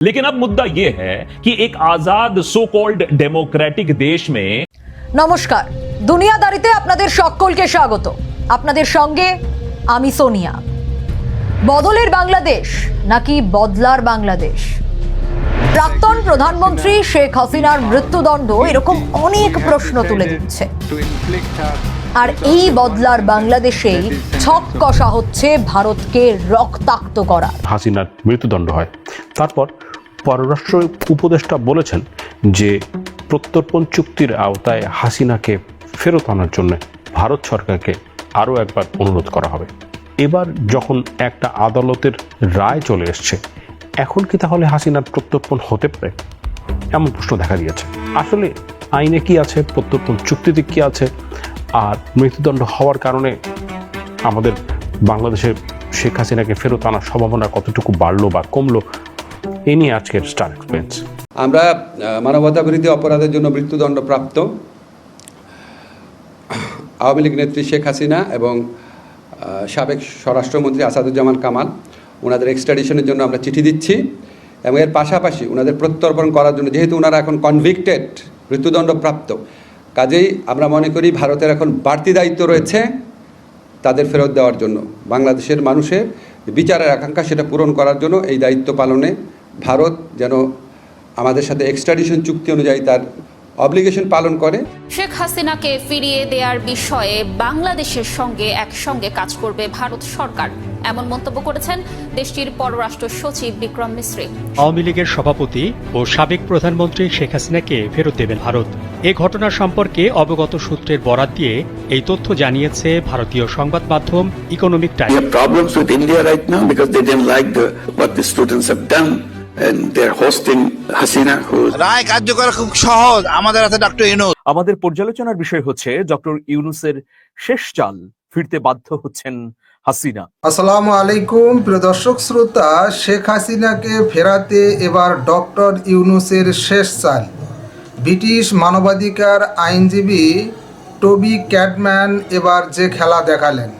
लेकिन अब मुद्दा यह है कि एक आजाद सो कॉल्ड डेमोक्रेटिक देश में নমস্কার দুনিয়াদারিতে আপনাদের সকলকে স্বাগত আপনাদের সঙ্গে আমি সোনিয়া বদলের বাংলাদেশ নাকি বদলার বাংলাদেশ প্রাক্তন প্রধানমন্ত্রী শেখ হাসিনার মৃত্যুদণ্ড এরকম অনেক প্রশ্ন তুলে দিচ্ছে আর এই বদলার বাংলাদেশেই ছক কষা হচ্ছে ভারতকে রক্তাক্ত করা হাসিনার মৃত্যুদণ্ড হয় তারপর পররাষ্ট্র উপদেষ্টা বলেছেন যে প্রত্যর্পণ চুক্তির আওতায় হাসিনাকে ফেরত আনার জন্য ভারত সরকারকে আরও একবার অনুরোধ করা হবে। এবার যখন একটা আদালতের রায় চলে এসছে, এখন কি তাহলে হাসিনার প্রত্যর্পণ হতে পারে? এমন প্রশ্ন দেখা দিয়েছে। আসলে আইনে কি আছে? প্রত্যর্পণ চুক্তিতে কি আছে? আর মৃত্যুদণ্ড হওয়ার কারণে আমাদের বাংলাদেশে শেখ হাসিনাকে ফেরত আনার সম্ভাবনা কতটুকু বাড়লো বা কমলো এ নিয়ে আজকের স্টার এক্সপেন্স আমরা মানবতা বিরোধী অপরাধের জন্য মৃত্যুদণ্ড প্রাপ্ত আওয়ামী লীগ নেত্রী শেখ হাসিনা এবং সাবেক স্বরাষ্ট্রমন্ত্রী আসাদুজ্জামান কামাল, ওনাদের এক্সট্রাডিশনের জন্য আমরা চিঠি দিচ্ছি এবং এর পাশাপাশি ওনাদের প্রত্যর্পণ করার জন্য, যেহেতু ওনারা এখন কনভিক্টেড মৃত্যুদণ্ড প্রাপ্ত কাজেই আমরা মনে করি ভারতের এখন বাড়তি দায়িত্ব রয়েছে তাদের ফেরত দেওয়ার জন্য। বাংলাদেশের মানুষের বিচারের আকাঙ্ক্ষা সেটা পূরণ করার জন্য এই দায়িত্ব পালনে ভারত যেন আমাদের সাথে এক্সট্রাডিশন চুক্তি অনুযায়ী তার অব্লিগেশন পালন করে। শেখ হাসিনাকে ফিরিয়ে দেওয়ার বিষয়ে বাংলাদেশের সঙ্গে একসঙ্গে কাজ করবে ভারত সরকার। এমন মন্তব্য করেছেন দেশটির পররাষ্ট্র সচিব বিক্রম মিশ্রি আওয়ামী লীগের সভাপতি ও সাবেক প্রধানমন্ত্রী শেখ হাসিনাকে ফেরত দেবেন ভারত। এ ঘটনা সম্পর্কে অবগত সূত্রের বরাত দিয়ে এই তথ্য জানিয়েছে ভারতীয় সংবাদ মাধ্যম economic times have problems with India right now because they didn't like the, what the students have done. And they're hosting Hasina, who's রায় কার্যকর খুব সহজ। আমাদের হাতে ডক্টর ইনুস আমাদের পর্যালোচনার বিষয় হচ্ছে ডক্টর ইউনুসের শেষ চাল ফিরতে বাধ্য হচ্ছেন হাসিনা। আসসালামু আলাইকুম প্রিয় দর্শক শ্রোতা শেখ হাসিনাকে ফেরাতে এবার ডক্টর ইউনুসের শেষ চাল। ব্রিটিশ মানবাধিকার আইনজীবী টবি ক্যাটম্যান এবার যে খেলা দেখালেন।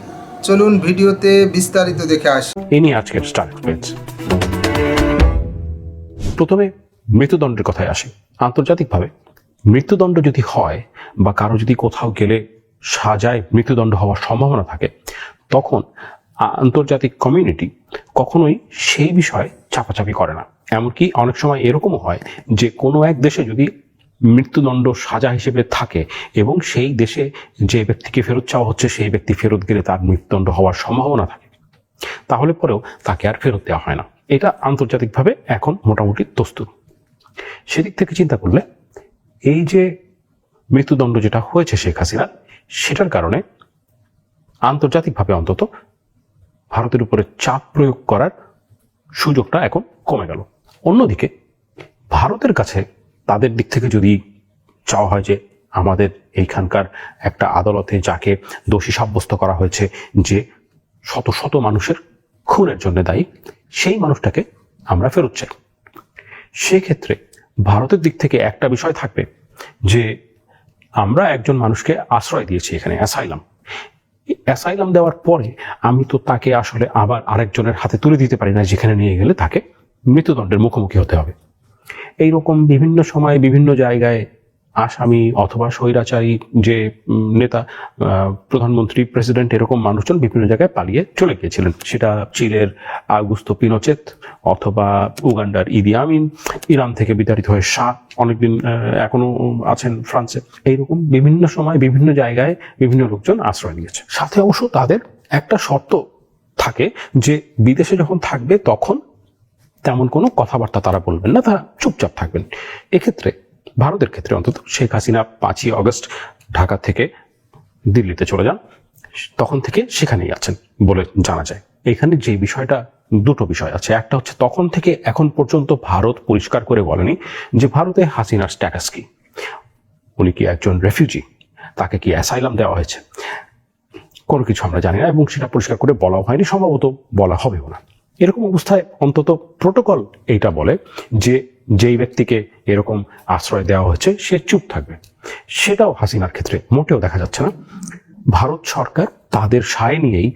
চলুন ভিডিওতে বিস্তারিত দেখে আসি। নিয়ে আজকের স্টার এক্সপেন্স প্রথমে মৃত্যুদণ্ডের কথায় আসি। আন্তর্জাতিকভাবে মৃত্যুদণ্ড যদি হয় বা কারও যদি কোথাও গেলে সাজায় মৃত্যুদণ্ড হওয়ার সম্ভাবনা থাকে, তখন আন্তর্জাতিক কমিউনিটি কখনোই সেই বিষয়ে চাপাচাপি করে না। এমনকি অনেক সময় এরকমও হয় যে কোনো এক দেশে যদি মৃত্যুদণ্ড সাজা হিসেবে থাকে এবং সেই দেশে যে ব্যক্তিকে ফেরত চাওয়া হচ্ছে, সেই ব্যক্তি ফেরত গেলে তার মৃত্যুদণ্ড হওয়ার সম্ভাবনা থাকে। তাহলে পরেও তাকে আর ফেরত দেওয়া হয় না। এটা আন্তর্জাতিকভাবে এখন মোটামুটি দস্তুর সেদিক থেকে চিন্তা করলে এই যে মৃত্যুদণ্ড যেটা হয়েছে শেখ হাসিনার সেটার কারণে আন্তর্জাতিকভাবে অন্তত ভারতের উপরে চাপ প্রয়োগ করার সুযোগটা এখন কমে গেল। অন্যদিকে ভারতের কাছে তাদের দিক থেকে যদি চাওয়া হয় যে আমাদের এইখানকার একটা আদালতে যাকে দোষী সাব্যস্ত করা হয়েছে যে শত শত মানুষের খুনের জন্য দায়ী সেই মানুষটাকে আমরা ফেরত চাই। সেক্ষেত্রে ভারতের দিক থেকে একটা বিষয় থাকবে যে আমরা একজন মানুষকে আশ্রয় দিয়েছি এখানে অ্যাসাইলাম অ্যাসাইলাম দেওয়ার পরে আমি তো তাকে আসলে আবার আরেকজনের হাতে তুলে দিতে পারি না, যেখানে নিয়ে গেলে তাকে মৃত্যুদণ্ডের মুখোমুখি হতে হবে। এইরকম বিভিন্ন সময়ে বিভিন্ন জায়গায় আসামি অথবা স্বৈরাচারী যে নেতা প্রধানমন্ত্রী, প্রেসিডেন্ট এরকম মানুষজন বিভিন্ন জায়গায় পালিয়ে চলে গিয়েছিলেন। সেটা চিলের আগুস্তো পিনোচেত অথবা উগান্ডার ইদি আমিন, ইরান থেকে বিতাড়িত হয়ে শাহ অনেকদিন এখনও আছেন ফ্রান্সে। এইরকম বিভিন্ন সময় বিভিন্ন জায়গায় বিভিন্ন লোকজন আশ্রয় নিয়েছে। সাথে অবশ্য তাদের একটা শর্ত থাকে যে, বিদেশে যখন থাকবে তখন তেমন কোনো কথাবার্তা তারা বলবেন না, তারা চুপচাপ থাকবেন। এক্ষেত্রে ভারতের ক্ষেত্রে অন্তত শেখ হাসিনা পাঁচই অগস্ট ঢাকা থেকে দিল্লিতে চলে যান। তখন থেকে সেখানেই আছেন বলে জানা যায়। এখানে যে বিষয়টা, দুটো বিষয় আছে। একটা হচ্ছে তখন থেকে এখন পর্যন্ত ভারত পরিষ্কার করে বলেনি যে ভারতে হাসিনার স্ট্যাটাস কি। উনি কি একজন রেফিউজি তাকে কি অ্যাসাইলাম দেওয়া হয়েছে? কোনো কিছু আমরা জানি না এবং সেটা পরিষ্কার করে বলা হয়নি, সম্ভবত বলা হবেও না। এরকম অবস্থায় অন্তত প্রোটোকল এইটা বলে যে যেই ব্যক্তিকে এরকম আশ্রয় দেওয়া হয়েছে সে চুপ থাকবে। সেটাও হাসিনার ক্ষেত্রে মোটেও দেখা যাচ্ছে না। ভারত সরকার তাদের সায় নিয়েই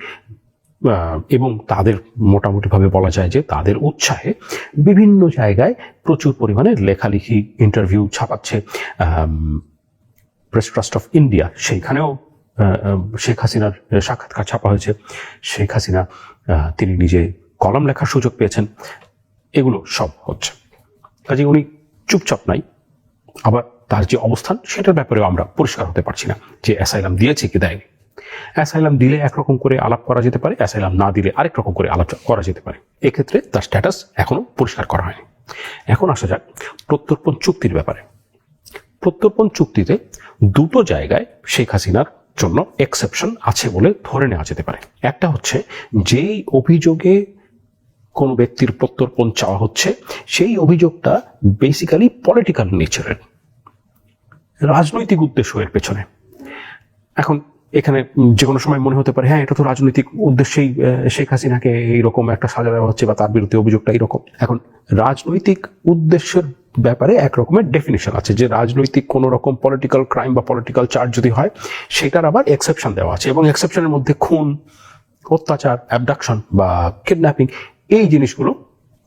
এবং তাদের মোটামুটিভাবে বলা যায় যে তাদের উৎসাহে বিভিন্ন জায়গায় প্রচুর পরিমাণে লেখালেখি ইন্টারভিউ ছাপাচ্ছে প্রেস ট্রাস্ট অফ ইন্ডিয়া সেইখানেও শেখ হাসিনার সাক্ষাৎকার ছাপা হয়েছে। শেখ হাসিনা তিনি নিজে কলম লেখার সুযোগ পেয়েছেন। এগুলো সব হচ্ছে। কাজে উনি চুপচাপ নাই। আবার তার যে অবস্থান, সেটার ব্যাপারেও আমরা পরিষ্কার হতে পারছি না যে অ্যাসাইলাম দিয়েছে কি দেয়নি। অ্যাসাইলাম দিলে একরকম করে আলাপ করা যেতে পারে, অ্যাসাইলাম না দিলে আরেক রকম করে আলাপ করা যেতে পারে। এক্ষেত্রে তার স্ট্যাটাস এখনও পরিষ্কার করা হয়নি। এখন আসা যাক প্রত্যর্পণ চুক্তির ব্যাপারে। প্রত্যর্পণ চুক্তিতে দুটো জায়গায় শেখ হাসিনার জন্য এক্সেপশন আছে বলে ধরে নেওয়া যেতে পারে। একটা হচ্ছে, যেই অভিযোগে কোনো ব্যক্তির প্রত্যর্পণ চাওয়া হচ্ছে, সেই অভিযোগটা বেসিক্যালি পলিটিক্যাল নেচারের রাজনৈতিক উদ্দেশ্য এর পেছনে। এখন এখানে যে কোনো সময় মনে হতে পারে হ্যাঁ এটা তো রাজনৈতিক উদ্দেশ্যেই শেখ হাসিনাকে এইরকম একটা সাজা দেওয়া হচ্ছে বা তার বিরুদ্ধে অভিযোগটা এইরকম। এখন রাজনৈতিক উদ্দেশ্যের ব্যাপারে এক রকমের ডেফিনেশন আছে যে রাজনৈতিক কোনো রকম পলিটিক্যাল ক্রাইম বা পলিটিক্যাল চার্জ যদি হয়, সেটার আবার এক্সেপশন দেওয়া আছে এবং এক্সেপশনের মধ্যে খুন, অত্যাচার অ্যাবডাকশন বা কিডন্যাপিং এই জিনিসগুলো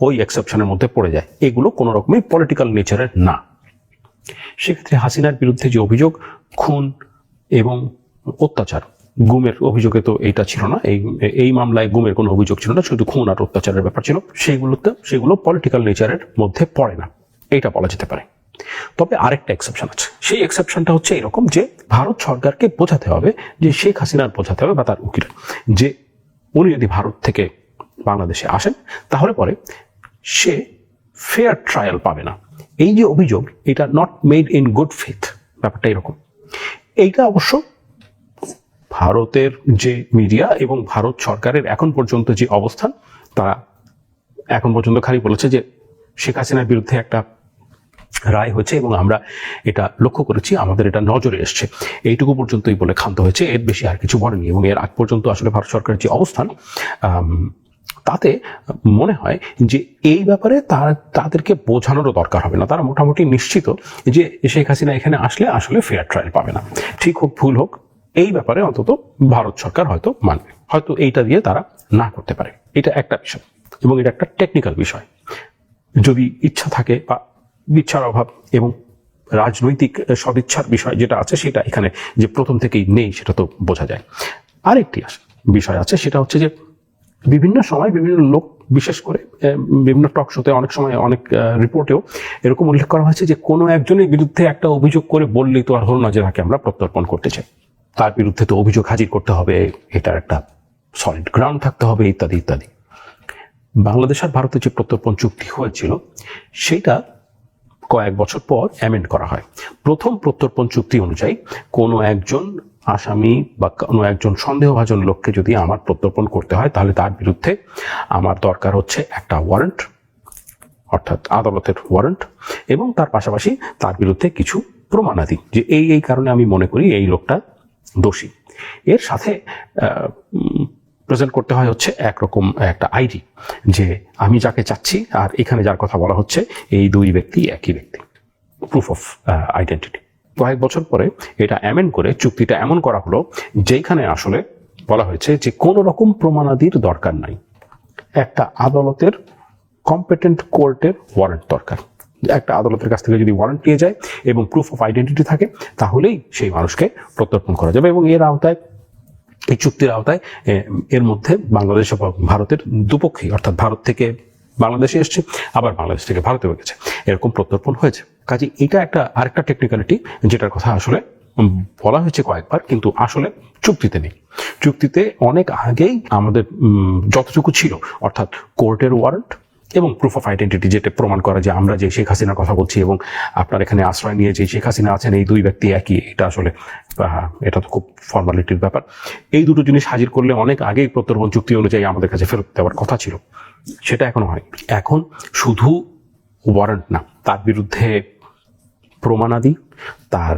ওই এক্সেপশনের মধ্যে পড়ে যায়। এগুলো কোনো রকমই পলিটিক্যাল নেচারের না। সেক্ষেত্রে হাসিনার বিরুদ্ধে যে অভিযোগ, খুন এবং অত্যাচার, গুমের অভিযোগে তো এইটা ছিল না। এই এই মামলায় গুমের কোনো অভিযোগ ছিল না, শুধু খুন আর অত্যাচারের ব্যাপার ছিল। সেগুলোতে, সেগুলো পলিটিক্যাল নেচারের মধ্যে পড়ে না। এইটা বলা যেতে পারে। তবে আরেকটা এক্সেপশন আছে। সেই এক্সেপশনটা হচ্ছে এরকম যে ভারত সরকারকে বোঝাতে হবে যে শেখ হাসিনার বোঝাতে হবে বা তার উকিল, যে উনি যদি ভারত থেকে বাংলাদেশে আসেন তাহলে পরে সে ফেয়ার ট্রায়াল পাবে না। এই যে অভিযোগ, এটা not made in good faith ব্যাপারটা এরকম। এইটা অবশ্য ভারতের যে মিডিয়া এবং ভারত সরকারের এখন পর্যন্ত যে অবস্থান, তারা এখন পর্যন্ত খালি বলেছে যে শেখ হাসিনার বিরুদ্ধে একটা রায় হয়েছে এবং আমরা এটা লক্ষ্য করেছি, আমাদের এটা নজরে এসছে। এইটুকু পর্যন্তই বলে ক্ষান্ত হয়েছে, এর বেশি আর কিছু বলেনি এবং এর আগ পর্যন্ত আসলে ভারত সরকারের যে অবস্থান তাতে মনে হয় যে এই ব্যাপারে তার, তাদেরকে বোঝানোরও দরকার হবে না। তারা মোটামুটি নিশ্চিত যে শেখ হাসিনা এখানে আসলে আসলে ফেয়ার ট্রায়াল পাবে না। ঠিক হোক, ভুল হোক, এই ব্যাপারে অন্তত ভারত সরকার হয়তো মানবে। হয়তো এইটা দিয়ে তারা না করতে পারে। এটা একটা বিষয়। এবং এটা একটা টেকনিক্যাল বিষয়। যদি ইচ্ছা থাকে বা ইচ্ছার অভাব এবং রাজনৈতিক সদিচ্ছার বিষয় যেটা আছে সেটা এখানে যে প্রথম থেকেই নেই, সেটা তো বোঝা যায়। আরেকটি বিষয় আছে, সেটা হচ্ছে যে বিভিন্ন সময় বিভিন্ন লোক, বিশেষ করে বিভিন্ন টক শোতে অনেক সময়, অনেক রিপোর্টেও এরকম উল্লেখ করা হয়েছে যে কোনো একজনের বিরুদ্ধে একটা অভিযোগ করে বললেই তো আর হলো না যে তাকে আমরা প্রত্যর্পণ করতে চাই। তার বিরুদ্ধে তো অভিযোগ হাজির করতে হবে, এটার একটা সলিড গ্রাউন্ড থাকতে হবে, ইত্যাদি ইত্যাদি। বাংলাদেশ আর ভারতের যে প্রত্যর্পণ চুক্তি হয়েছিল, সেটা কয়েক বছর পর অ্যামেন্ড করা হয়। প্রথম প্রত্যর্পণ চুক্তি অনুযায়ী কোনো একজন আসামি বা কোনো একজন সন্দেহভাজন লোককে যদি আমার প্রত্যর্পণ করতে হয়, তাহলে তার বিরুদ্ধে আমার দরকার হচ্ছে একটা ওয়ারেন্ট অর্থাৎ আদালতের ওয়ারেন্ট এবং তার পাশাপাশি তার বিরুদ্ধে কিছু প্রমাণাদি, যে এই এই কারণে আমি মনে করি এই লোকটা দোষী। এর সাথে প্রেজেন্ট করতে হয় হচ্ছে একরকম একটা আইডি, যে আমি যাকে চাচ্ছি, আর এখানে যার কথা বলা হচ্ছে, এই দুই ব্যক্তি একই ব্যক্তি প্রুফ অফ আইডেন্টিটি কয়েক বছর পরে এটা অ্যামেন্ড করে চুক্তিটা এমন করা হলো যেখানে আসলে বলা হয়েছে যে কোনো রকম প্রমাণাদির দরকার নাই। একটা আদালতের কম্পিটেন্ট কোর্টের ওয়ারেন্ট দরকার। একটা আদালতের কাছ থেকে যদি ওয়ারেন্ট পেয়ে যায় এবং প্রুফ অফ আইডেন্টিটি থাকে, তাহলেই সেই মানুষকে প্রত্যর্পণ করা যাবে এবং এর আওতায়, এই চুক্তির আওতায় এর মধ্যে বাংলাদেশ ভারতের দুপক্ষই, অর্থাৎ ভারত থেকে বাংলাদেশে এসছে, আবার বাংলাদেশ থেকে ভারতে গেছে। এরকম প্রত্যর্পণ হয়েছে। কাজে এটা একটা আরেকটা টেকনিক্যালিটি যেটার কথা আসলে বলা হয়েছে কয়েকবার, কিন্তু আসলে চুক্তিতে নেই। চুক্তিতে অনেক আগেই আমাদের যতটুকু ছিল, অর্থাৎ কোর্টের ওয়ারেন্ট এবং প্রুফ অফ আইডেন্টিটি যেটা প্রমাণ করা যে আমরা যে শেখ হাসিনার কথা বলছি এবং আপনার এখানে আশ্রয় নিয়ে যে শেখ হাসিনা আছেন, এই দুই ব্যক্তি একই, এটা আসলে এটা তো খুব ফর্মালিটির ব্যাপার। এই দুটো জিনিস হাজির করলে অনেক আগেই প্রত্যর্পণ চুক্তি অনুযায়ী আমাদের কাছে ফেরত দেওয়ার কথা ছিল। সেটা এখনও হয় এখন শুধু ওয়ারেন্ট না, তার বিরুদ্ধে প্রমাণাদি তার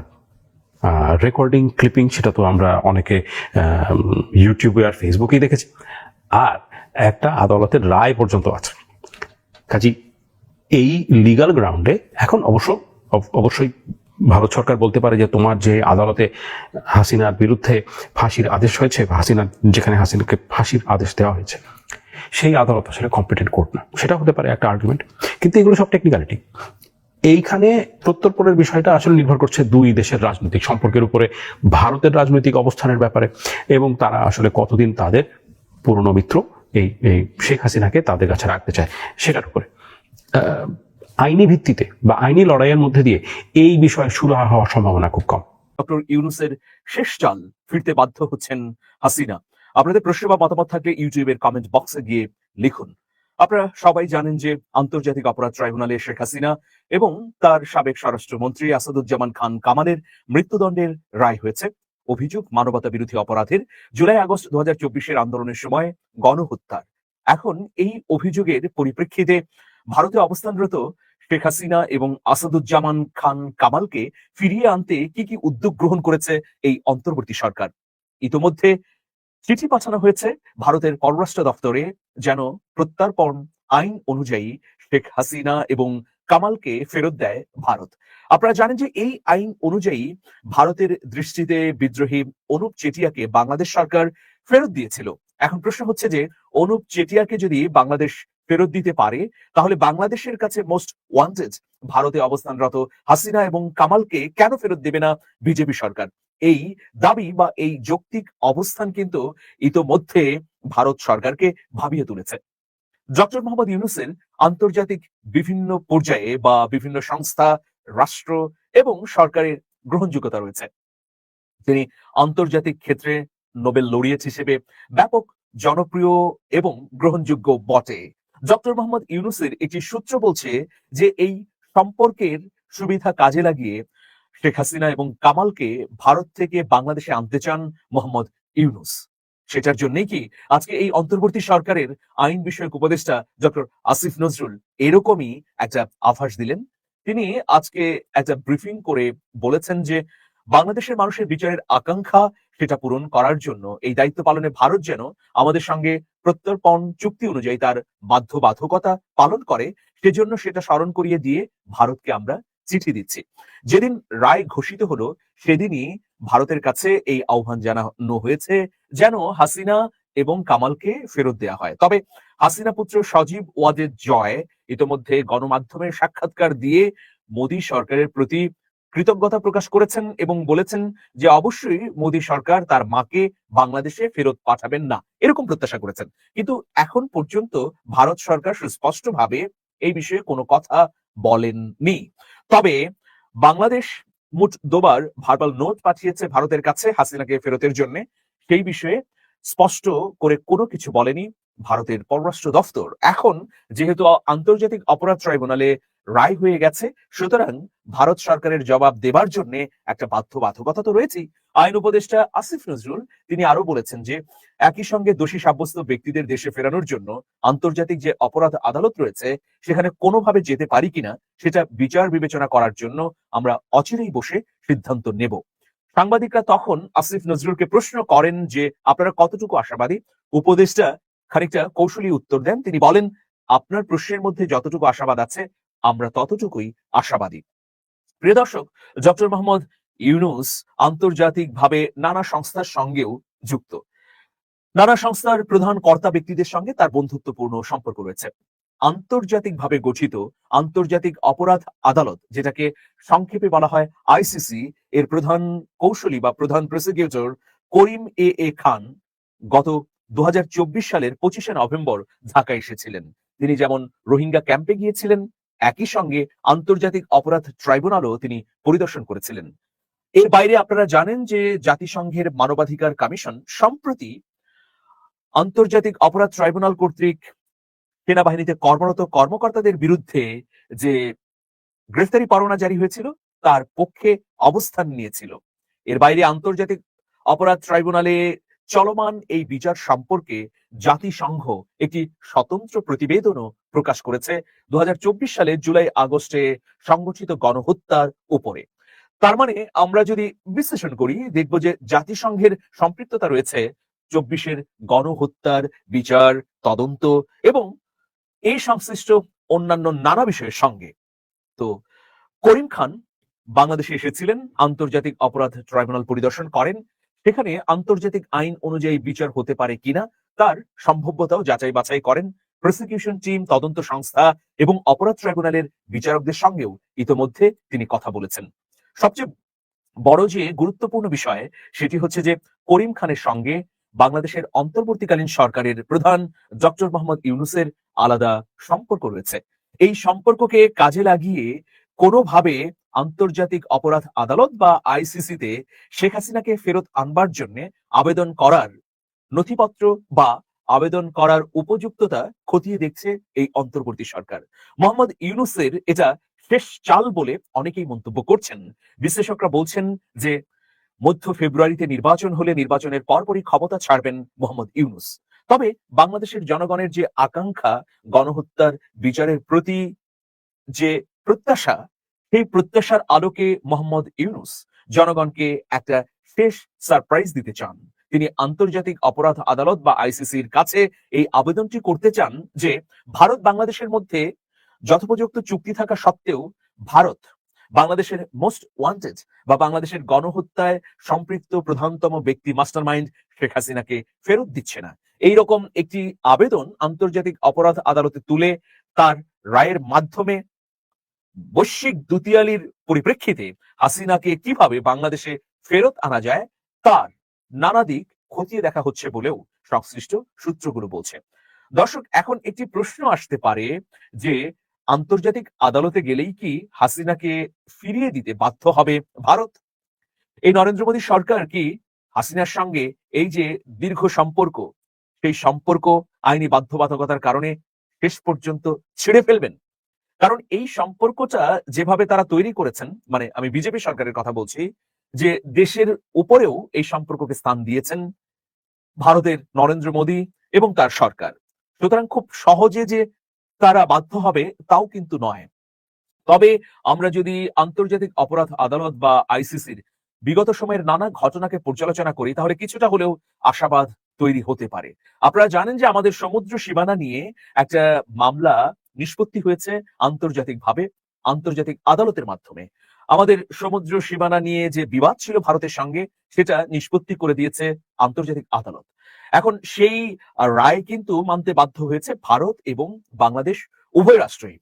রেকর্ডিং ক্লিপিং সেটা তো আমরা অনেকে ইউটিউবে আর ফেসবুকেই দেখেছি। আর একটা আদালতের রায় পর্যন্ত আছে। কাজী এই লিগাল গ্রাউন্ডে এখন অবশ্য, অব- অবশ্যই ভারত সরকার বলতে পারে যে তোমার যে আদালতে হাসিনার বিরুদ্ধে ফাঁসির আদেশ হয়েছে, হাসিনা, যেখানে হাসিনাকে ফাঁসির আদেশ দেওয়া হয়েছে সেই আদালত আসলে কম্পিটেন্ট কোর্ট না। সেটা হতে পারে একটা আর্গুমেন্ট কিন্তু এগুলো সব টেকনিক্যালিটি এইখানে প্রত্যর্পণের বিষয়টা আসলে নির্ভর করছে দুই দেশের রাজনৈতিক সম্পর্কের উপরে, ভারতের রাজনৈতিক অবস্থানের ব্যাপারে, এবং তারা আসলে কতদিন তাদের পুরনো মিত্র, এই শেখ হাসিনাকে তাদের কাছে রাখতে চায় সেটার উপরে। আইনি ভিত্তিতে বা আইনি লড়াইয়ের মধ্যে দিয়ে এই বিষয়ে সুরাহা হওয়ার সম্ভাবনা খুব কম। ডক্টর ইউনুসের শেষ চাল ফিরতে বাধ্য হচ্ছেন হাসিনা। আপনাদের প্রশ্ন বা মতামত থাকলে ইউটিউবের কমেন্ট বক্সে গিয়ে লিখুন। আপনারা সবাই জানেন যে আন্তর্জাতিক অপরাধ ট্রাইব্যুনালে শেখ হাসিনা এবং তার সাবেক স্বরাষ্ট্রমন্ত্রী আসাদুজ্জামান খান কামালের মৃত্যুদণ্ডের রায় হয়েছে। অভিযোগ, মানবতা বিরোধী অপরাধের জুলাই আগস্ট দু হাজার আন্দোলনের সময় গণহত্যার। এখন এই অভিযোগের পরিপ্রেক্ষিতে ভারতে অবস্থানরত শেখ হাসিনা এবং আসাদুজ্জামান খান কামালকে ফিরিয়ে আনতে কি কি উদ্যোগ গ্রহণ করেছে এই অন্তর্বর্তী সরকার? ইতোমধ্যে চিঠি পাঠানো হয়েছে ভারতের পররাষ্ট্র দপ্তরে যেন প্রত্যার্পণ আইন অনুযায়ী শেখ হাসিনা এবং কামালকে ফেরত দেয় ভারত। আপনারা জানেন যে এই আইন অনুযায়ী ভারতের দৃষ্টিতে বিদ্রোহী অনুপ চেটিয়াকে বাংলাদেশ সরকার ফেরত দিয়েছিল। এখন প্রশ্ন হচ্ছে যে অনুপ চেটিয়াকে যদি বাংলাদেশ ফেরত দিতে পারে, তাহলে বাংলাদেশের কাছে মোস্ট ওয়ান্টেড ভারতে অবস্থানরত হাসিনা এবং কামালকে কেন ফেরত দেবে না বিজেপি সরকার? এই দাবি বা এই যৌক্তিক অবস্থান কিন্তু ইতোমধ্যে ভারত সরকারকে ভাবিয়ে তুলেছে। ডক্টর মোহাম্মদ ইউনুসের আন্তর্জাতিক বিভিন্ন পর্যায়ে বা বিভিন্ন সংস্থা, রাষ্ট্র এবং সরকারের গ্রহণযোগ্যতা রয়েছে। তিনি আন্তর্জাতিক ক্ষেত্রে নোবেল লরিয়েট হিসেবে ব্যাপক জনপ্রিয় এবং গ্রহণযোগ্য বটে। ডক্টর মোহাম্মদ ইউনুসের একটি সূত্র বলছে যে এই সম্পর্কের সুবিধা কাজে লাগিয়ে শেখ হাসিনা এবং কামালকে ভারত থেকে বাংলাদেশে আনতে চান মোহাম্মদ ইউনুস। সেটার জন্যই কি আজকে এই অন্তর্বর্তী সরকারের আইন বিষয়ক উপদেষ্টা ডক্টর আসিফ নজরুল এরকমই একটা আভাস দিলেন? তিনি আজকে একটা ব্রিফিং করে বলেছেন যে বাংলাদেশের মানুষের বিচারের আকাঙ্ক্ষা সেটা পূরণ করার জন্য এই দায়িত্ব পালনে ভারত যেন আমাদের সঙ্গে প্রত্যর্পণ চুক্তি অনুযায়ী তার বাধ্যবাধকতা পালন করে, সেজন্য সেটা স্মরণ করিয়ে দিয়ে ভারতকে আমরা চিঠি দিচ্ছি। যেদিন রায় ঘোষিত হলো, সেদিনই ভারতের কাছে এই আহ্বান জানানো হয়েছে যেন হাসিনা এবং কামালকে ফেরত দেয়া হয়। তবে হাসিনা পুত্র সজীব ওয়াদের জয় ইতোমধ্যে গণমাধ্যমের সাক্ষাৎকার দিয়ে মোদী সরকারের প্রতি কৃতজ্ঞতা প্রকাশ করেছেন এবং বলেছেন যে অবশ্যই মোদী সরকার তার মাকে বাংলাদেশে ফেরত পাঠাবেন না, এরকম প্রত্যাশা করেছেন। কিন্তু এখন পর্যন্ত ভারত সরকার সুস্পষ্টভাবে এই বিষয়ে কোনো কথা বলেননি। তবে বাংলাদেশ মোট দুবার ভার্বাল নোট পাঠিয়েছে ভারতের কাছে হাসিনাকে ফেরতের জন্য। সেই বিষয়ে স্পষ্ট করে কোনো কিছু বলেনি ভারতের পররাষ্ট্র দফতর। এখন যেহেতু আন্তর্জাতিক অপরাধ ট্রাইব্যুনালে রায় হয়ে গেছে। সুতরাং ভারত সরকারের জবাব দেবার জন্য একটা বাধ্যবাধকতা তো রয়েছেই। আইন উপদেষ্টা আসিফ নজরুল তিনি আরও বলেছেন যে, একই সঙ্গে দোষী সাব্যস্ত ব্যক্তিদের দেশে ফেরানোর জন্য আন্তর্জাতিক যে অপরাধ আদালত রয়েছে, সেখানে কোনোভাবে যেতে পারি কিনা সেটা বিচার বিবেচনা করার জন্য আমরা অচিরেই বসে সিদ্ধান্ত নেব। সাংবাদিকরা তখন আসিফ নজরুলকে প্রশ্ন করেন যে, আপনারা কতটুকু আশাবাদী? উপদেষ্টা খানিকটা কৌশলী উত্তর দেন। তিনি বলেন, আপনার প্রশ্নের মধ্যে যতটুকু আশাবাদ আছে আমরা ততটুকুই আশাবাদী। প্রিয় দর্শক, ডক্টর মোহাম্মদ ইউনুস আন্তর্জাতিকভাবে নানা সংস্থার সঙ্গেও যুক্ত। নানা সংস্থার প্রধান কর্তা ব্যক্তিদের সঙ্গে তার বন্ধুত্বপূর্ণ সম্পর্ক রয়েছে। আন্তর্জাতিকভাবে গঠিত আন্তর্জাতিক অপরাধ আদালত, যেটাকে সংক্ষেপে বলা হয় আইসিসি, এর প্রধান কৌশলী বা প্রধান প্রসিকিউটর করিম এ এ খান গত দু হাজার চব্বিশ সালের পঁচিশে নভেম্বর ঢাকায় এসেছিলেন। তিনি যেমন রোহিঙ্গা ক্যাম্পে গিয়েছিলেন একই সঙ্গে আন্তর্জাতিক অপরাধ ট্রাইব্যুনালও তিনি পরিদর্শন করেছিলেন। এর বাইরে আপনারা জানেন যে জাতিসংঘের মানবাধিকার কমিশন সম্প্রতি আন্তর্জাতিক অপরাধ ট্রাইব্যুনাল কর্তৃক সেনাবাহিনীতে কর্মরত কর্মকর্তাদের বিরুদ্ধে যে গ্রেফতারি পরোয়ানা জারি হয়েছিল, তার পক্ষে অবস্থান নিয়েছিল। এর বাইরে আন্তর্জাতিক অপরাধ ট্রাইব্যুনালে চলমান এই বিচার সম্পর্কে জাতিসংঘ একটি স্বতন্ত্র প্রতিবেদনও প্রকাশ করেছে দু হাজার চব্বিশ সালে জুলাই আগস্টে সংগঠিত গণহত্যার উপরে। তার মানে আমরা যদি বিশ্লেষণ করি, দেখব যে জাতিসংঘের সম্পৃক্ততা রয়েছে চব্বিশের গণহত্যার বিচার, তদন্ত এবং এই সংশ্লিষ্ট অন্যান্য নানা বিষয়ের সঙ্গে। তো করিম খান বাংলাদেশে এসেছিলেন, আন্তর্জাতিক অপরাধ ট্রাইব্যুনাল পরিদর্শন করেন। সেখানে আন্তর্জাতিক আইন অনুযায়ী বিচার হতে পারে কিনা, তার সম্ভাব্যতাও যাচাই বাছাই করেন। প্রসিকিউশন টিম তদন্ত সংস্থা এবং অপরাধ ট্রাইব্যুনালের বিচারকদের সঙ্গেও ইতোমধ্যে তিনি কথা বলেছেন। সবচেয়ে বড় যে গুরুত্বপূর্ণ বিষয়, সেটি হচ্ছে যে করিম খানের সঙ্গে বাংলাদেশের অন্তর্বর্তীকালীন সরকারের প্রধান ডক্টর মোহাম্মদ ইউনুসের আলাদা সম্পর্ক রয়েছে। এই সম্পর্ককে কাজে লাগিয়ে কোনোভাবে আন্তর্জাতিক অপরাধ আদালত বা আইসিসিতে শেখ হাসিনাকে ফেরত আনবার জন্য আবেদন করার নথিপত্র বা আবেদন করার উপযুক্ততা খতিয়ে দেখছে এই অন্তর্বর্তী সরকার। মোহাম্মদ ইউনুসের এটা শেষ চাল বলে অনেকেই মন্তব্য করছেন। বিশ্লেষকরা বলছেন যে, মধ্য ফেব্রুয়ারিতে নির্বাচন হলে নির্বাচনের পরপরই ক্ষমতা ছাড়বেন মোহাম্মদ ইউনুস। তবে বাংলাদেশের জনগণের যে আকাঙ্ক্ষা, গণহত্যার বিচারের প্রতি যে প্রত্যাশা, সেই প্রত্যাশার আলোকে মোহাম্মদ ইউনুস জনগণকে একটা শেষ সারপ্রাইজ দিতে চান। তিনি আন্তর্জাতিক অপরাধ আদালত বা আইসিসির কাছে এই আবেদনটি করতে চান যে ভারত বাংলাদেশের মধ্যে যথোপযুক্ত চুক্তি থাকা সত্ত্বেও ভারত বাংলাদেশের মোস্ট ওয়ান্টেড বা বাংলাদেশের গণহত্যায় সম্পৃক্ত প্রধানতম ব্যক্তি মাস্টারমাইন্ড শেখ হাসিনাকে ফেরত দিচ্ছে না। এই রকম একটি আবেদন আন্তর্জাতিক অপরাধ আদালতে তুলে তার রায়ের মাধ্যমে বৈশ্বিক দুতিয়ালির পরিপ্রেক্ষিতে হাসিনাকে কীভাবে বাংলাদেশে ফেরত আনা যায় তার নানা দিক খতিয়ে দেখা হচ্ছে বলেও সংশ্লিষ্ট সূত্রগুলো বলছে। দর্শক, এখন একটি প্রশ্ন আসতে পারে যে, আন্তর্জাতিক আদালতে গেলেই কি হাসিনাকে ফিরিয়ে দিতে বাধ্য হবে ভারত? এই নরেন্দ্র মোদী সরকার কি হাসিনার সঙ্গে এই যে দীর্ঘ সম্পর্ক, সেই সম্পর্ক আইনি বাধ্যবাধকতার কারণে শেষ পর্যন্ত ছিঁড়ে ফেলবেন? কারণ এই সম্পর্কটা যেভাবে তারা তৈরি করেছেন মানে আমি বিজেপি সরকারের কথা বলছি যে দেশের উপরেও এই সম্পর্ককে স্থান দিয়েছেন ভারতের নরেন্দ্র মোদী এবং তার সরকার। সুতরাং খুব সহজে যে তারা বাধ্য হবে তাও কিন্তু নয়। তবে আমরা যদি আন্তর্জাতিক অপরাধ আদালত বা আইসিসির বিগত সময়ের নানা ঘটনাকে পর্যালোচনা করি, তাহলে কিছুটা হলেও আশাবাদ তৈরি হতে পারে। আপনারা জানেন যে আমাদের সমুদ্র সীমানা নিয়ে একটা মামলা নিষ্পত্তি হয়েছে আন্তর্জাতিকভাবে, আন্তর্জাতিক আদালতের মাধ্যমে। আমাদের সমুদ্র সীমানা নিয়ে যে বিবাদ ছিল ভারতের সঙ্গে, সেটা নিষ্পত্তি করে দিয়েছে আন্তর্জাতিক আদালত। এখন সেই রায় কিন্তু মানতে বাধ্য হয়েছে ভারত এবং বাংলাদেশ উভয় রাষ্ট্রই।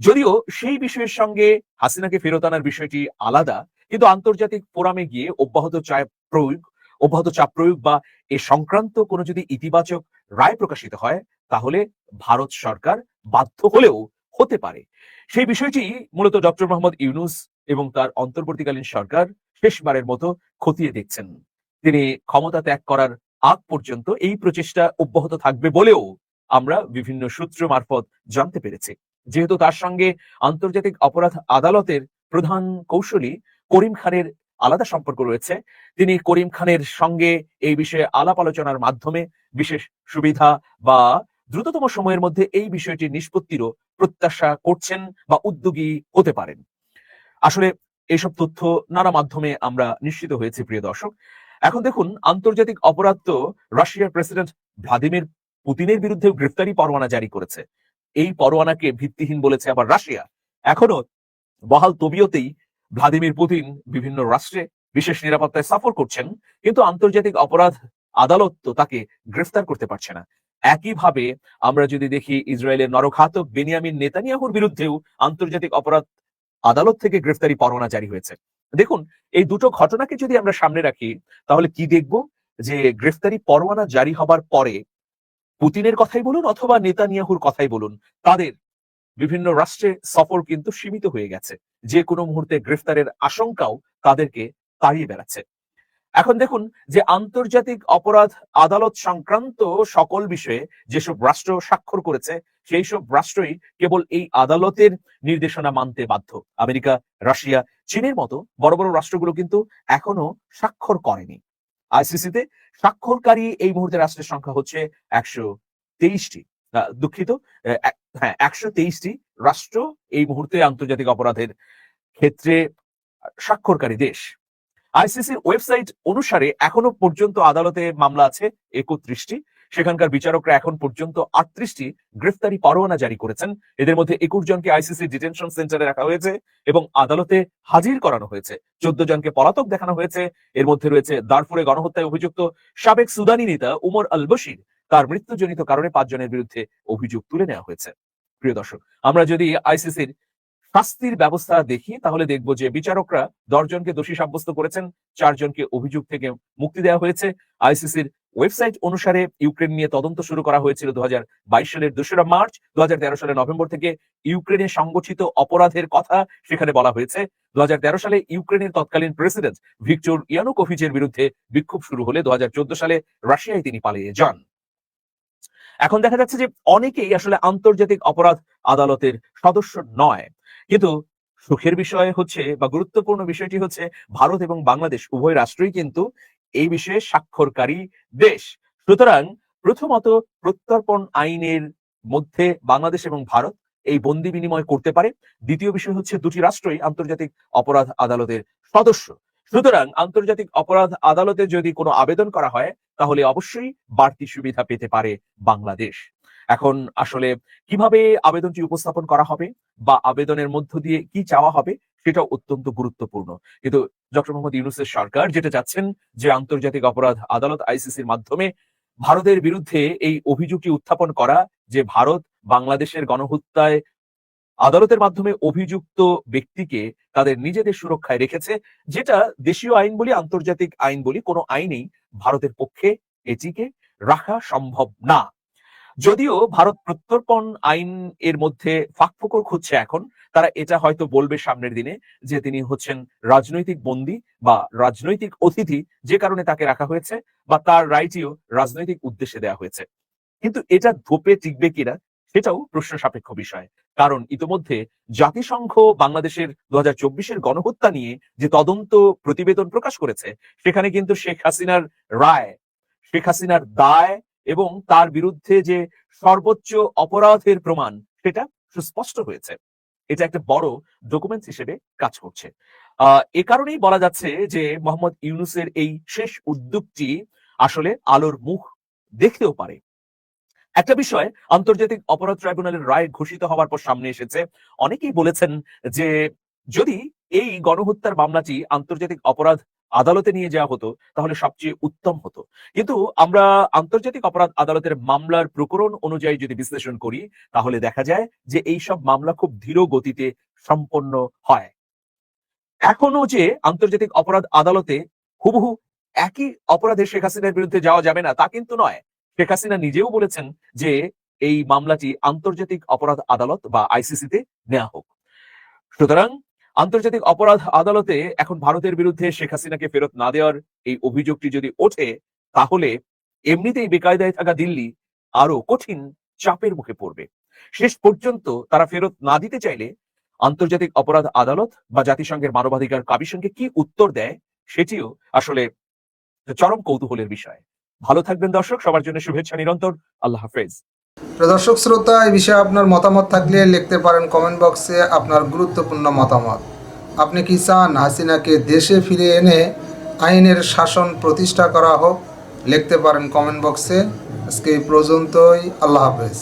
যদিও সেই বিষয়ের সঙ্গে হাসিনাকে ফেরত আনার বিষয়টি আলাদা, কিন্তু আন্তর্জাতিক ফোরামে গিয়ে অব্যাহত চাপ প্রয়োগ, অব্যাহত চাপ প্রয়োগ বা এ সংক্রান্ত কোনো যদি ইতিবাচক রায় প্রকাশিত হয়, তাহলে ভারত সরকার বাধ্য হলেও হতে পারে। সেই বিষয়টি মূলত ডক্টর মোহাম্মদ ইউনুস এবং তার অন্তর্বর্তীকালীন সরকার শেষবারের মতো খতিয়ে দেখছেন। তিনি ক্ষমতা ত্যাগ করার আগ পর্যন্ত এই প্রচেষ্টা অব্যাহত থাকবে বলেও আমরা বিভিন্ন সূত্র মারফত জানতে পেরেছি। যেহেতু তার সঙ্গে আন্তর্জাতিক অপরাধ আদালতের প্রধান কৌশলী করিম খানের আলাদা সম্পর্ক রয়েছে, তিনি করিম খানের সঙ্গে এই বিষয়ে আলাপ আলোচনার মাধ্যমে বিশেষ সুবিধা বা দ্রুততম সময়ের মধ্যে এই বিষয়টি নিষ্পত্তিরও প্রত্যাশা করছেন বা উদ্যোগী হতে পারেন। আসলে এইসব তথ্য নানা মাধ্যমে আমরা নিশ্চিত হয়েছি, প্রিয় দর্শক। এখন দেখুন, আন্তর্জাতিক অপরাধ তো রাশিয়ার প্রেসিডেন্ট ভ্লাদিমির পুতিনের বিরুদ্ধে গ্রেফতারি পরোয়ানা জারি করেছে। এই পরোয়ানাকে ভিত্তিহীন বলেছে আবার রাশিয়া। এখনও বহাল তবিয়তেই ভ্লাদিমির পুতিন বিভিন্ন রাষ্ট্রে বিশেষ নিরাপত্তায় সফর করছেন, কিন্তু আন্তর্জাতিক অপরাধ আদালত তো তাকে গ্রেফতার করতে পারছে না। একইভাবে আমরা যদি দেখি, ইসরায়েলের নরঘাতক বেনিয়ামিন নেতানিয়াহুর বিরুদ্ধেও আন্তর্জাতিক অপরাধ আদালত থেকে গ্রেফতারি পরোয়ানা জারি হয়েছে। দেখুন, এই দুটো ঘটনাকে যদি আমরা সামনে রাখি, তাহলে কি দেখব? যে গ্রেফতারি পরোয়ানা জারি হবার পরে পুতিনের কথাই বলুন অথবা নেতানিয়াহুর কথাই বলুন, তাদের বিভিন্ন রাষ্ট্রে সফর কিন্তু সীমিত হয়ে গেছে। যে কোনো মুহূর্তে গ্রেফতারের আশঙ্কাও তাদেরকে তাড়িয়ে বেড়াচ্ছে। এখন দেখুন, যে আন্তর্জাতিক অপরাধ আদালত সংক্রান্ত সকল বিষয়ে যেসব রাষ্ট্র স্বাক্ষর করেছে সেই সব রাষ্ট্রই কেবল এই আদালতের নির্দেশনা মানতে বাধ্য। আমেরিকা, রাশিয়া, চীনের মতো বড় বড় রাষ্ট্রগুলো কিন্তু এখনও স্বাক্ষর করেনি। আইসিসিতে স্বাক্ষরকারী এই মুহূর্তে রাষ্ট্রের সংখ্যা হচ্ছে একশো তেইশটি। দুঃখিত হ্যাঁ একশো তেইশটি রাষ্ট্র এই মুহূর্তে আন্তর্জাতিক অপরাধের ক্ষেত্রে স্বাক্ষরকারী দেশ। আইসিসির ওয়েবসাইট অনুসারে এখনও পর্যন্ত আদালতে মামলা আছে একত্রিশটি। সেখানকার বিচারকরা এখন পর্যন্ত আটত্রিশটি গ্রেফতারি পরোয়ানা জারি করেছেন। এদের মধ্যে একুশ জনকে আইসিসি ডিটেনশন সেন্টারে রাখা হয়েছে এবং আদালতে হাজির করানো হয়েছে। চোদ্দ জনকে পলাতক দেখানো হয়েছে। এর মধ্যে রয়েছে দারফুরে গণহত্যায় অভিযুক্ত সাবেক সুদানি নেতা উমর আল বশির তার মৃত্যুজনিত কারণে পাঁচজনের বিরুদ্ধে অভিযোগ তুলে নেওয়া হয়েছে। প্রিয় দর্শক, আমরা যদি আইসিসির শাস্তির ব্যবস্থা দেখি, তাহলে দেখব যে বিচারকরা দশজনকে দোষী সাব্যস্ত করেছেন চারজনকে অভিযোগ থেকে মুক্তি দেওয়া হয়েছে। আইসিসির ওয়েবসাইট অনুসারে ইউক্রেন নিয়ে তদন্ত শুরু করা হয়েছিল দু সালের দোসরা মার্চ দু সালের নভেম্বর থেকে ইউক্রেনে সংগঠিত অপরাধের কথা সেখানে বলা হয়েছে। দু সালে ইউক্রেনের তৎকালীন প্রেসিডেন্ট ভিক্টর ইয়ানুকোভিচের বিরুদ্ধে বিক্ষোভ শুরু হলে দুই হাজার চোদ্দ সালে রাশিয়ায় তিনি পালিয়ে যান। এখন দেখা যাচ্ছে যে অনেকেই আসলে আন্তর্জাতিক অপরাধ আদালতের সদস্য নয়। কিন্তু সুখের বিষয় হচ্ছে বা গুরুত্বপূর্ণ বিষয়টি হচ্ছে, ভারত এবং বাংলাদেশ উভয় রাষ্ট্রই কিন্তু এই বিষয়ে স্বাক্ষরকারী দেশ। সুতরাং প্রথমত প্রত্যর্পণ আইনের মধ্যে বাংলাদেশ এবং ভারত এই বন্দি বিনিময় করতে পারে। দ্বিতীয় বিষয় হচ্ছে দুটি রাষ্ট্রই আন্তর্জাতিক অপরাধ আদালতের সদস্য। সুতরাং আন্তর্জাতিক অপরাধ আদালতে যদি কোনো আবেদন করা হয়, তাহলে অবশ্যই বাড়তি সুবিধা পেতে পারে বাংলাদেশ। এখন আসলে কীভাবে আবেদনটি উপস্থাপন করা হবে বা আবেদনের মধ্য দিয়ে কি চাওয়া হবে সেটা অত্যন্ত গুরুত্বপূর্ণ। কিন্তু ডক্টর মোহাম্মদ ইউনুসের সরকার যেটা চাচ্ছেন যে আন্তর্জাতিক অপরাধ আদালত আইসিসির মাধ্যমে ভারতের বিরুদ্ধে এই অভিযোগটি উত্থাপন করা যে ভারত বাংলাদেশের গণহত্যায় আদালতের মাধ্যমে অভিযুক্ত ব্যক্তিকে তাদের নিজেদের সুরক্ষায় রেখেছে, যেটা দেশীয় আইন বলি, আন্তর্জাতিক আইন বলি, কোনো আইনেই ভারতের পক্ষে এটিকে রাখা সম্ভব না। যদিও ভারত প্রত্যর্পণ আইন এর মধ্যে ফাঁকফোকর খুঁজছে এখন, তারা এটা হয়তো বলবে সামনের দিনে যে তিনি হচ্ছেন রাজনৈতিক বন্দী বা রাজনৈতিক অতিথি যে কারণে তাকে রাখা হয়েছে বা তার রাইটিও রাজনৈতিক উদ্দেশ্যে দেওয়া হয়েছে। কিন্তু এটা ধোপে টিকবে কিনা সেটাও প্রশ্ন সাপেক্ষ বিষয়। কারণ ইতোমধ্যে জাতিসংঘ বাংলাদেশের দু হাজার গণহত্যা নিয়ে যে তদন্ত প্রতিবেদন প্রকাশ করেছে, সেখানে কিন্তু শেখ হাসিনার রায়, শেখ হাসিনার দায় এবং তার বিরুদ্ধে যে সর্বোচ্চ অপরাধের প্রমাণ, সেটা সুস্পষ্ট হয়েছে। এটা একটা বড় ডকুমেন্ট হিসেবে কাজ করছে। এ কারণেই বলা যাচ্ছে যে মোহাম্মদ ইউনুসের এই শেষ উদ্যোগটি আসলে আলোর মুখ দেখতেও পারে। একটা বিষয়, আন্তর্জাতিক অপরাধ ট্রাইব্যুনালের রায় ঘোষিত হওয়ার পর সামনে এসেছে। অনেকেই বলেছেন যে যদি এই গণহত্যার মামলাটি আন্তর্জাতিক অপরাধ আদালতে নিয়ে যাওয়া হতো, তাহলে সবচেয়ে উত্তম হতো। কিন্তু আমরা আন্তর্জাতিক অপরাধ আদালতের মামলার প্রকরণ অনুযায়ী যদি বিশ্লেষণ করি, তাহলে দেখা যায় যে এই সব মামলা খুব ধীর গতিতে সম্পন্ন হয়। এখনও যে আন্তর্জাতিক অপরাধ আদালতে হুবহু একই অপরাধে শেখ হাসিনার বিরুদ্ধে যাওয়া যাবে না, তা কিন্তু নয়। শেখ হাসিনা নিজেও বলেছেন যে এই মামলাটি আন্তর্জাতিক অপরাধ আদালত বা আইসিসিতে নেওয়া হোক। সুতরাং আন্তর্জাতিক অপরাধ আদালতে এখন ভারতের বিরুদ্ধে শেখ হাসিনাকে ফেরত না দেওয়ার এই অভিযোগটি যদি ওঠে, তাহলে এমনিতেই বেকায়দায় থাকা দিল্লি আরও কঠিন চাপের মুখে পড়বে। শেষ পর্যন্ত তারা ফেরত না দিতে চাইলে আন্তর্জাতিক অপরাধ আদালত বা জাতিসংঘের মানবাধিকার কমিশনকে কি উত্তর দেয়, সেটিও আসলে চরম কৌতূহলের বিষয়। ভালো থাকবেন দর্শক, সবার জন্য শুভেচ্ছা নিরন্তর। আল্লাহ হাফেজ। প্রদর্শক শ্রোতা, এই বিষয়ে আপনার মতামত থাকলে লিখতে পারেন কমেন্ট বক্সে আপনার গুরুত্বপূর্ণ মতামত। আপনি কি চান হাসিনাকে দেশে ফিরে এনে আইনের শাসন প্রতিষ্ঠা করা হোক? লিখতে পারেন কমেন্ট বক্সে আজকে এই পর্যন্তই। আল্লাহ হাফেজ।